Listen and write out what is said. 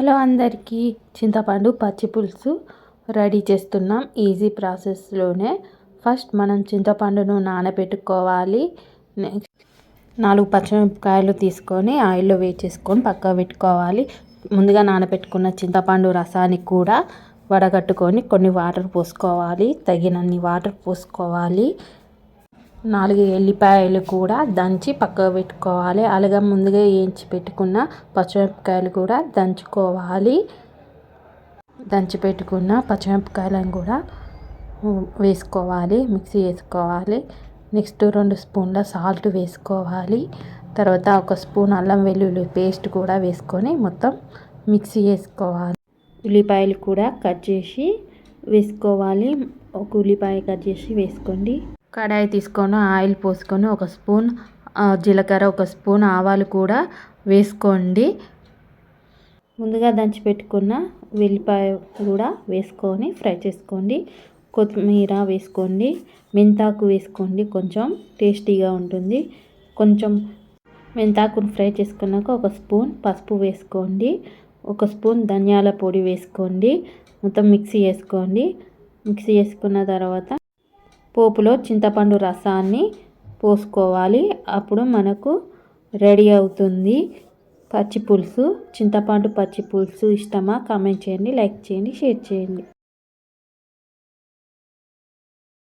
Hello అందరికీ చింతపండు పచ్చి పులుసు రెడీ చేస్తున్నాం. ఈజీ ప్రాసెస్లోనే. ఫస్ట్ మనం చింతపండును నానబెట్టుకోవాలి. నెక్స్ట్ నాలుగు పచ్చిమిరపకాయలు తీసుకొని ఆయిల్లో వేసేసుకొని పక్కకు పెట్టుకోవాలి. ముందుగా నానబెట్టుకున్న చింతపండు రసాన్ని కూడా వడగట్టుకొని కొన్ని వాటర్ పోసుకోవాలి. తగినన్ని వాటర్ పోసుకోవాలి. నాలుగు ఎల్లిపాయలు కూడా దంచి పక్కకు పెట్టుకోవాలి. అలాగే ముందుగా వేయించి పెట్టుకున్న పచ్చిమిరపకాయలు కూడా దంచుకోవాలి. దంచి పెట్టుకున్న పచ్చిమిరపకాయలను కూడా వేసుకోవాలి. మిక్సీ వేసుకోవాలి. నెక్స్ట్ రెండు స్పూన్ల సాల్ట్ వేసుకోవాలి. తర్వాత ఒక స్పూన్ అల్లం వెల్లుల్లి పేస్ట్ కూడా వేసుకొని మొత్తం మిక్సీ వేసుకోవాలి. ఉల్లిపాయలు కూడా కట్ చేసి వేసుకోవాలి. ఒక ఉల్లిపాయ కట్ చేసి వేసుకోండి. కడాయి తీసుకొని ఆయిల్ పోసుకొని ఒక స్పూన్ జీలకర్ర ఒక స్పూన్ ఆవాలు కూడా వేసుకోండి. ముందుగా దంచి పెట్టుకున్న వెల్లిపాయ కూడా వేసుకొని ఫ్రై చేసుకోండి. కొత్తిమీర వేసుకోండి. మెంతాకు వేసుకోండి. కొంచెం టేస్టీగా ఉంటుంది. కొంచెం మెంతాకును ఫ్రై చేసుకున్నాక ఒక స్పూన్ పసుపు వేసుకోండి. ఒక స్పూన్ ధనియాల పొడి వేసుకోండి. మొత్తం మిక్సీ వేసుకోండి. మిక్సీ వేసుకున్న తర్వాత పోపులో చింతపండు రసాన్ని పోసుకోవాలి. అప్పుడు మనకు రెడీ అవుతుంది పచ్చి పులుసు చింతపండు పచ్చి పులుసు ఇష్టమా? కామెంట్ చేయండి లైక్ చేయండి షేర్ చేయండి.